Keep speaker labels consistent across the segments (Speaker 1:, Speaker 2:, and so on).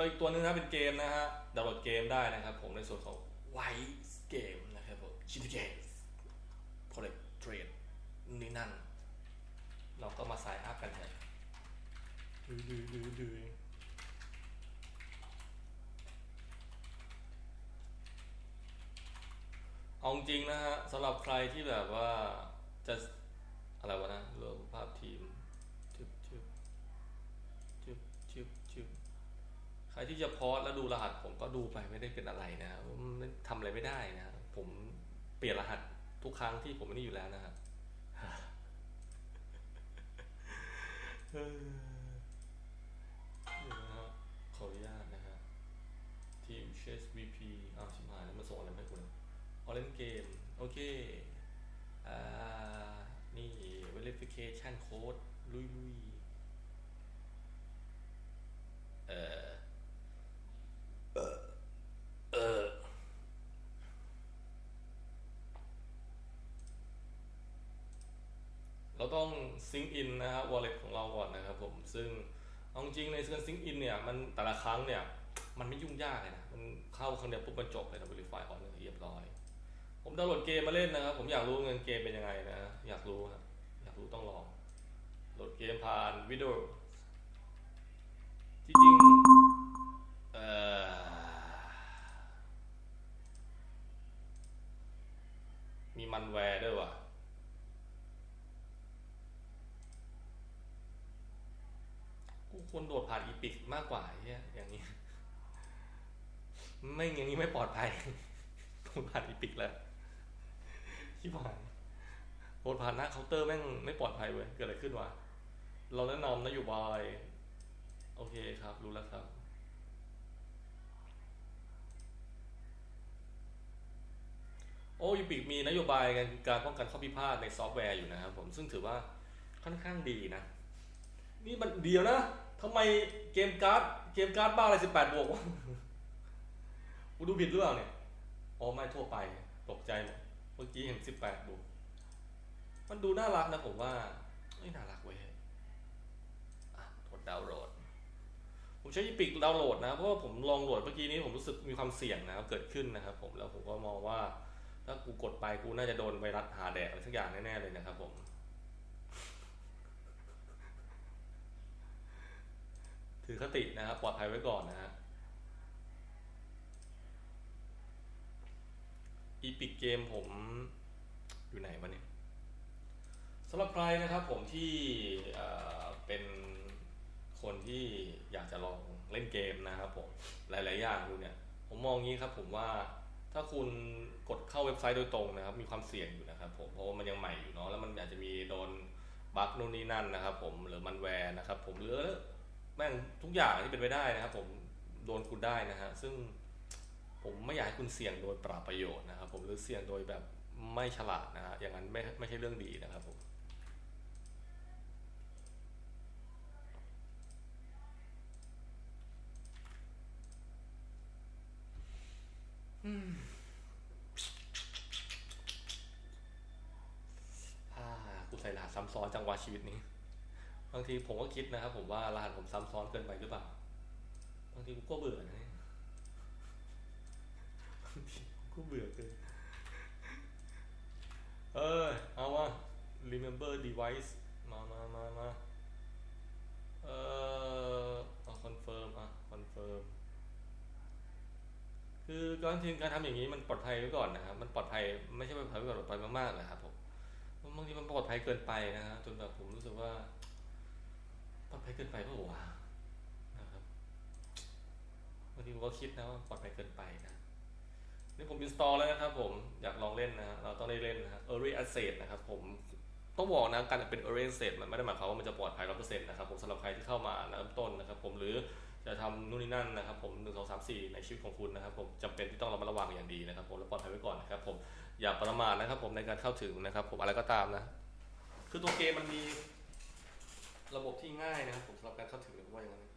Speaker 1: ก็อีกตัวหนึงนะเป็นเกมนะฮะดาวน์โหลดเกมได้นะครับ ผมในส่วนของไวเกมนะครับผมชิติเกมโปรเจกต์เทรดนี่นั่น เราก็มาสายอัพกันเถอะดูดูดูดูเอาจริงนะฮะสำหรับใครที่แบบว่าจะอะไรวะนะเรื่องภาพทีมชึบชึบชึบชึบชึบใค รที่จะพอสแล้วดูรหัสผมก็ดูไปไม่ได้เป็นอะไรนะมันทำอะไรไม่ได้นะผมเปลี่ยนรหัสทุกครั้งที่ผมไม่ได้อยู่แล้วนะฮะเออเดี๋ยวนะฮะขออนุญาตนะฮะทีม Chess VP อ้าวชิบหายแล้วมาส่งอะไรมาให้กูเออเล่นเกม โอเค อ่า นี่ verification code ลุยลุยเออเออเออ เราต้อง ซิงอินนะครับ wallet ของเราก่อนนะครับผมซึ่งเอาจริงๆในการซิงอินเนี่ยมันแต่ละครั้งเนี่ยมันไม่ยุ่งยากเลยนะมันเข้าครั้งเดียวปุ๊บมันจบเลยนะ verify ออนเรียบร้อย ผมดาวน์โหลดเกมมาเล่นนะครับ ผมอยากรู้เงินเกมเป็นยังไงนะ อยากรู้ครับอยากรู้ต้องลองโหลดเกมผ่านวิดีโอที่จริงเอ่อมีมันแวร์ด้วยว่ะ กู ควรโดดผ่านอีพิกมากกว่าเนี่ยอย่างนี้ ไม่อย่างนี้ไม่ปลอดภัยโดดผ่านอีพิกแล้วชิบหายโดดผ่านหน้าเคาน์เตอร์แม่งไม่ปลอดภัยเว้ยเกิดอะไรขึ้นวะเราแนะนำนโยบายโอเคครับ รู้แล้วครับโอ้ยูปิกมีนโยบายการป้องกันข้อพิพาทในซอฟต์แวร์อยู่นะครับผมซึ่งถือว่าค่อนข้างดีนะ นี่มันเดียวนะ ทำไมเกมการ์ดเกมการ์ดบ้าอะไรสิบแปดบวกวะกูดูผิดหรือเปล่าเนี่ยอ๋อไม่ทั่วไปตกใจหมดเมื่อกี้เห็นสิบแปดบวก มันดูน่ารักนะผมว่าไม่น่ารักเว้ยอะกดดาวน์โหลด ผมใช้อีพิกดาวน์โหลดนะ เพราะว่าผมลองโหลดเมื่อกี้นี้ผมรู้สึกมีความเสี่ยงนะครับเกิดขึ้นนะครับผมแล้วผมก็มองว่าถ้ากูกดไปกูน่าจะโดนไวรัสหาแดกอะไรสักอย่างแน่ๆเลยนะครับผม ถือคตินะครับปลอดภัยไว้ก่อนนะฮะอีพิกเกมผมอยู่ไหนวะเนี่ยสำหรับใครนะครับผมที่เป็นคนที่อยากจะลองเล่นเกมนะครับผมหลาย ๆ อย่างดูเนี่ย ผมมองงี้ครับผมว่าถ้าคุณกดเข้าเว็บไซต์โดยตรงนะครับ มีความเสี่ยงอยู่นะครับผมเพราะว่ามันยังใหม่อยู่เนาะแล้วมันอาจจะมีโดนบั๊กนู่นนี่นั่นนะครับผมหรือมันแวร์นะครับผมหรือ แม่งทุกอย่างที่เป็นไปได้นะครับ ผมโดนคุณได้นะฮะซึ่งผมไม่อยากให้คุณเสี่ยงโดยปราบประโยชน์นะครับ ผมหรือเสี่ยงโดยแบบไม่ฉลาดนะฮะอย่างนั้นไม่ไม่ใช่เรื่องดีนะครับผมอ่ากูใส่รหัสซ้ำซ้อนจังหวะชีวิตนี้ บางทีผมก็คิดนะครับผมว่ารหัสผมซ้ำซ้อนเกินไปหรือเปล่า บางทีกูก็เบื่อนะบางทีกูเบื่อเกินเออเอาว่า remember device มามามามาเออเอา confirm อะ confirm คือการทีการทำอย่างนี้มันปลอดภัยไว้ก่อนนะครับ มันปลอดภัยไม่ใช่ปลอดภัยไว้ก่อนปลอดภัยมากๆนะครับผมบางทีมันปลอดภัยเกินไปนะฮะจนแบบผมรู้สึกว่า เกินไปเปล่าวนะครับบางทีผมก็คิดนะว่าปลอดภัยเกินไปนะนี่ผม install แล้วนะครับผมอยากลองเล่นนะเราต้องได้เล่นนะฮะ early access นะครับผมต้องบอกนะการเป็น early access มันไม่ได้หมายความว่ามันจะปลอดภัยร้อยเปอร์เซ็นต์นะครับผมสำหรับใครที่เข้ามาเริ่มต้นนะครับผมหรือจะทำนู่นนี่นั่นนะครับผมหนึ่งสองสามสี่ในชีวิตของคุณนะครับผมจำเป็นที่ต้องระมัดระวังอย่างดีนะครับผมและปลอดภัยไว้ก่อนนะครับผมอย่าประมาทนะครับผมในการเข้าถึงนะครับผมอะไรก็ตามนะ คือตัวเกมมันมี ระบบที่ง่ายนะครับผมสำหรับการเข้าถึงผมว่าอย่างนั้น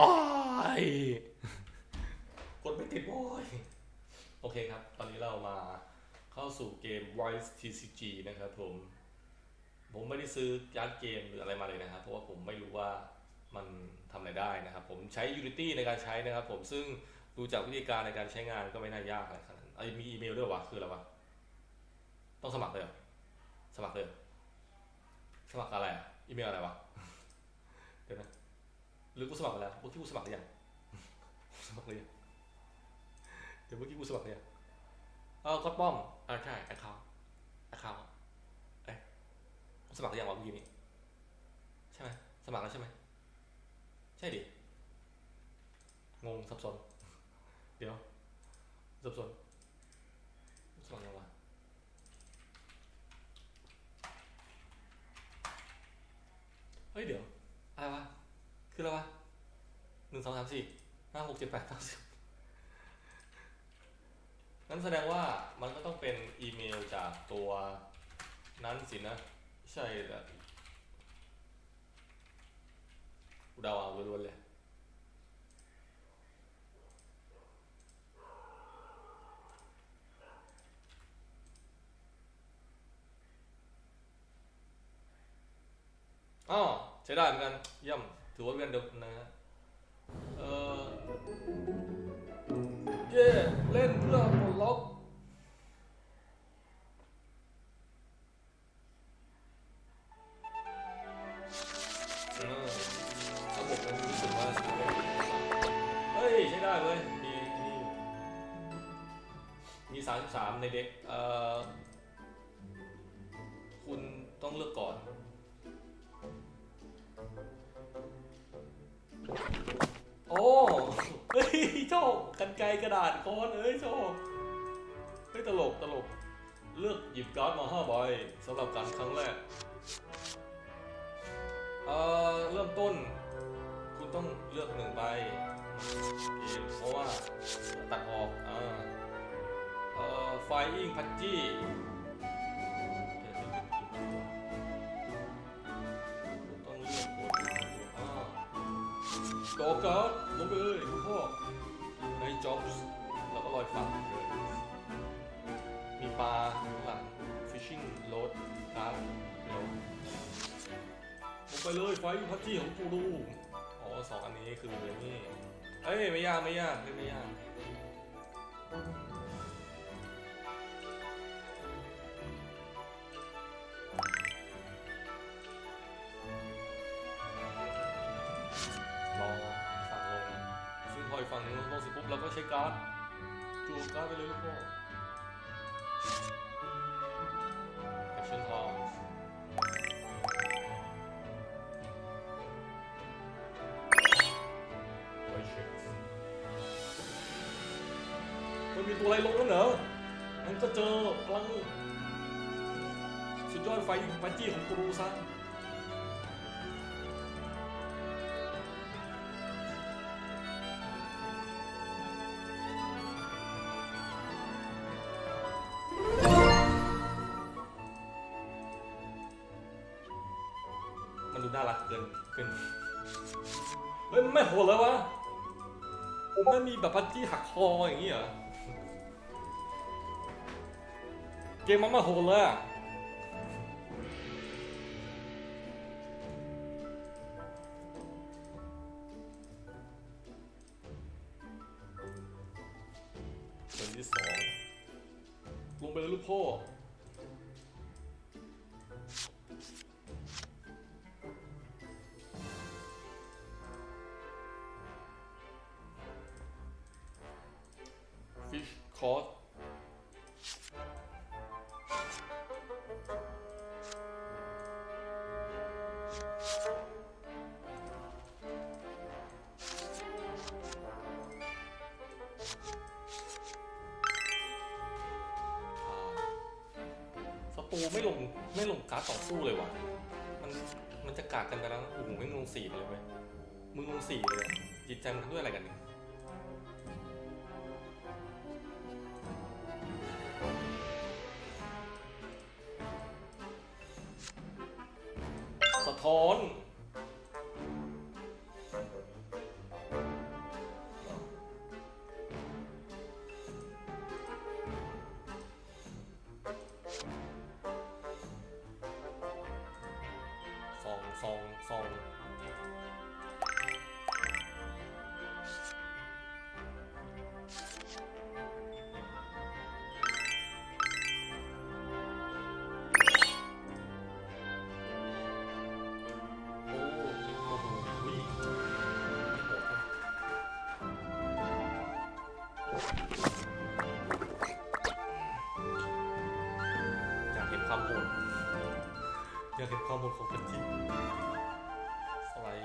Speaker 1: อยกดไม่ติดโอยโอเคครับ ตอนนี้เรามาเข้าสู่เกม Voice TCG นะครับผม ผมไม่ได้ซื้อการ์ดเกมหรืออะไรมาเลยนะครับ เพราะว่าผมไม่รู้ว่ามันทำอะไรได้นะครับ ผมใช้ Unity ในการใช้นะครับ ผมซึ่งดูจากวิธีการในการใช้งานก็ไม่น่ายากอะไรขนาดนั้นมีอีเมลด้วยวะคืออะไรวะต้องสมัครเลยสมัครเลยสมัครอะไรอีเมลอะไรวะเดี๋ยวนะ หรือกูสมัครไปแล้วเมื่อกี้กูสมัครหรือยังสมัครหรือยังเดี๋ยวเมื่อกี้กูสมัครหรือยังเออก็ป้อมอ่าใช่แอคเคาท์แอคเคาท์เอ๊ะกูสมัครหรือยังวะเมื่อกี้นี้ใช่ไหมสมัครแล้วใช่ไหมใช่ดิงงสับสน เดี๋ยวสับสนสมัครยังวะเฮ้ยเดี๋ยวอะไรวะ คืออะไรวะหนึ่งสองสามสี่ห้าหกเจ็ดแปดเก้าสิบงั้นแสดงว่ามันก็ต้องเป็นอีเมลจากตัวนั้นสินะ ใช่แหละเดาเอาล้วนๆเลยอ๋อใช้ได้เหมือนกันเยี่ยม ถือว่าเป็นเดิมนะเออเย่เล่นเพื่อปลดล็อกเออระบบมันรู้สึกว่าใช้ได้เฮ้ยใช้ได้เว้ยมีนี่มีสามสามในเด็กเอ่อคุณต้องเลือกก่อน โอ้เฮ้ยโชคกันไกรกระดาษก้อนเอ้ยโชคเฮ้ยตลกตลก เลือกหยิบการ์ดมาห้าใบสำหรับการครั้งแรก เอ่อ เริ่มต้น คุณต้องเลือกหนึ่งใบเกมเพราะว่าตัดออก อ่า เอ่อ ไฟอิงพัจจี้ ดอกการ์ดลงไปเลยคุณพ่อในจ็อบส์แล้วก็ลอยฝั่งเลย มีปลาข้างหลัง fishing load การ์ดเร็วลงไปเลยไฟพัชจี้ของกูรูอ๋อสองอันนี้คือนี่เอ้ยไม่ยากไม่ยากไม่ยากรอง ออีกฝั่งนึงลงเสร็จปุ๊บเราก็ใช้การ์ดจูการ์ดไปเลยลูกพ่อ action house ไว้เช็คมันมีตัวอะไรลงแล้วเหรอมันก็เจอพลังสุดยอดไฟไฟจี้ของกรูซะ ดูน่ารักเกินเกินเฮ้ยไม่โหดเลยวะไม่มีแบบพันจี้หักคออย่างนี้เหรอ เกมมันไม่โหดเลยอะ fish caught สตูไม่ลงไม่ลงการ์ดต่อสู้เลยว่ะ มันมันจะกากกันไปแล้วนะโอ้โหไม่งลงสี่เลยเว้ยมึงลงสี่เลยจิตใจมันทำด้วยอะไรกันเนี่ย อน อยากเห็นข้อมูลของกันจริงสไลด์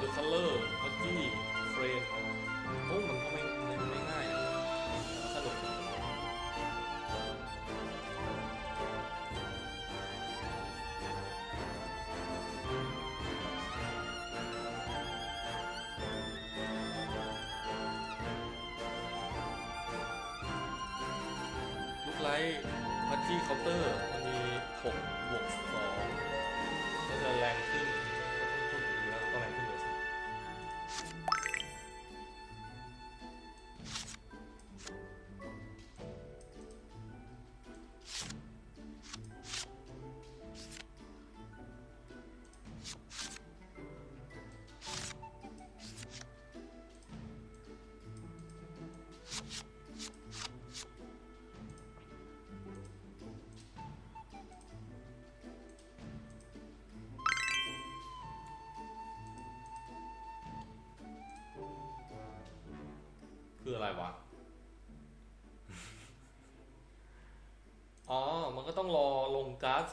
Speaker 1: ดูคัลเลอร์พักกี้ เฟรมโอ้มันก็ไม่ไม่ไม่ง่าย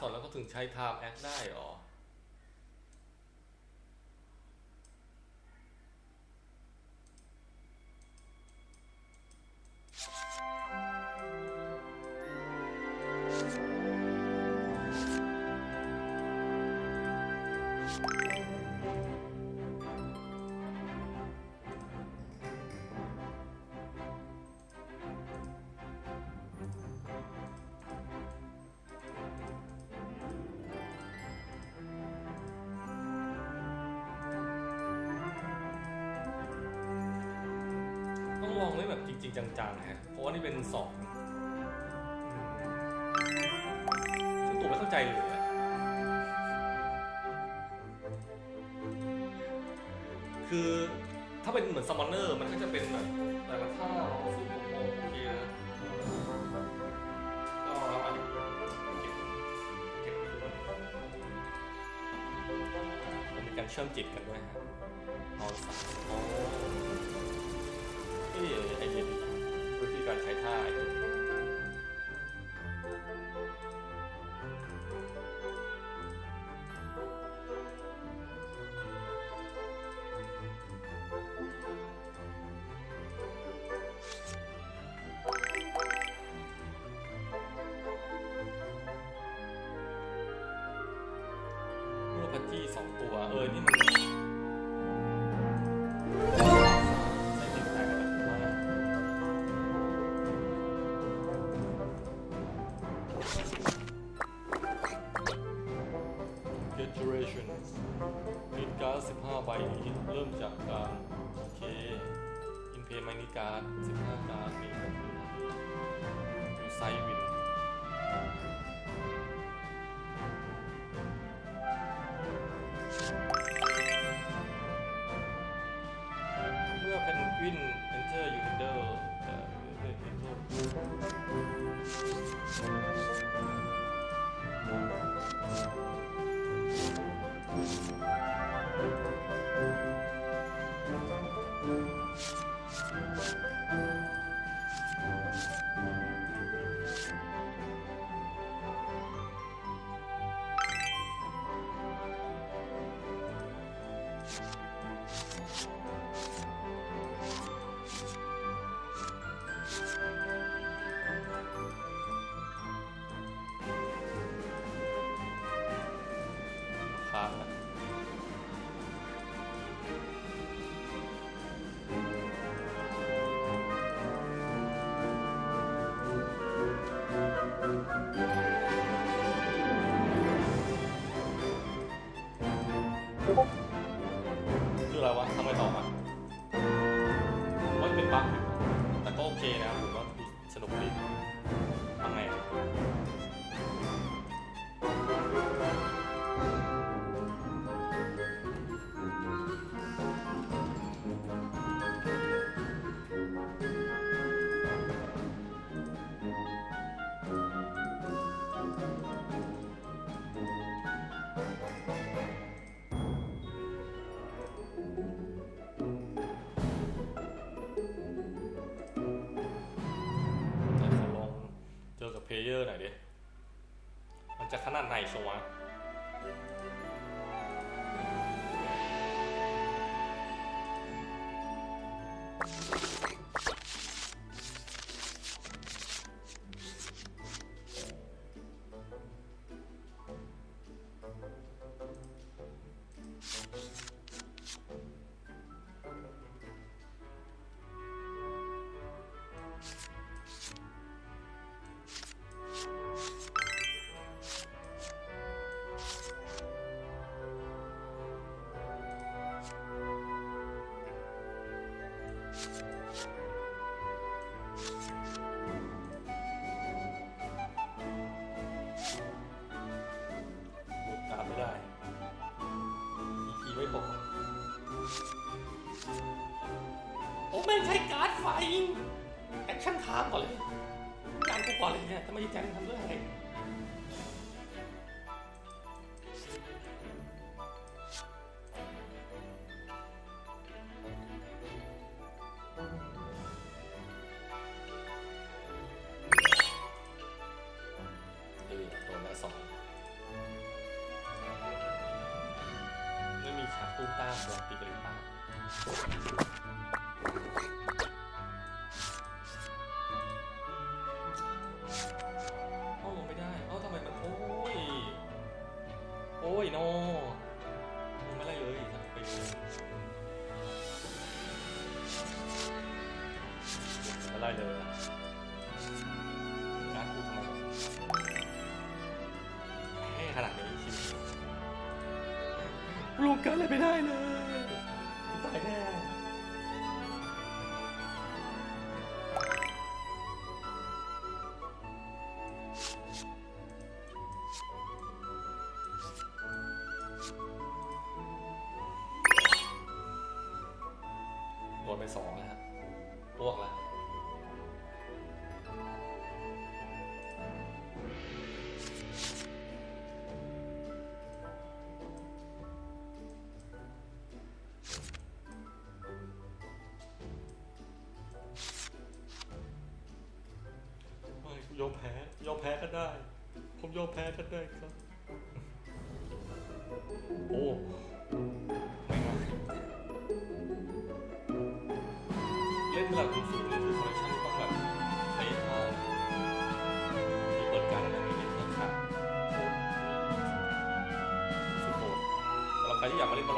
Speaker 1: สดสอนแล้วก็ถึงใช้ time act ได้หรอ ลองเล่แบบจริง ๆ จังๆนะฮะเพราะว่านี่เป็นสองซึ่งตัวไม่เข้าใจเลยอะคือถ้าเป็นเหมือนซัมมอนเนอร์มันก็จะเป็นแบบแต่ละท่าซึ่งผมมองโอเคนะก็อันนี้เก็บเก็บคือมันมีการเชื่อมจิตกันด้วยฮะเอาสามอ๋อ ไอเดียดีนะวิธีการใช้ท่าไอเดีย ด15ใบนี้เริ่มจากการโอเคอินเพย์มินิการ์ด15การ์ดมีก็คืออยู่ไซวินเมื่อเพนกวิน enter you enter เอ่อ enter Thank you. one. ก่อนเลยจานกูก่อนเลยเนี่ยทำไมจางทำด้วยอะไร ขนาดนี้ริงลูกเกิดอะไรไม่ได้เลย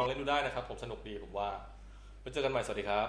Speaker 1: ลองเล่นดูได้นะครับ ผมสนุกดีผมว่าไปเจอกันใหม่สวัสดีครับ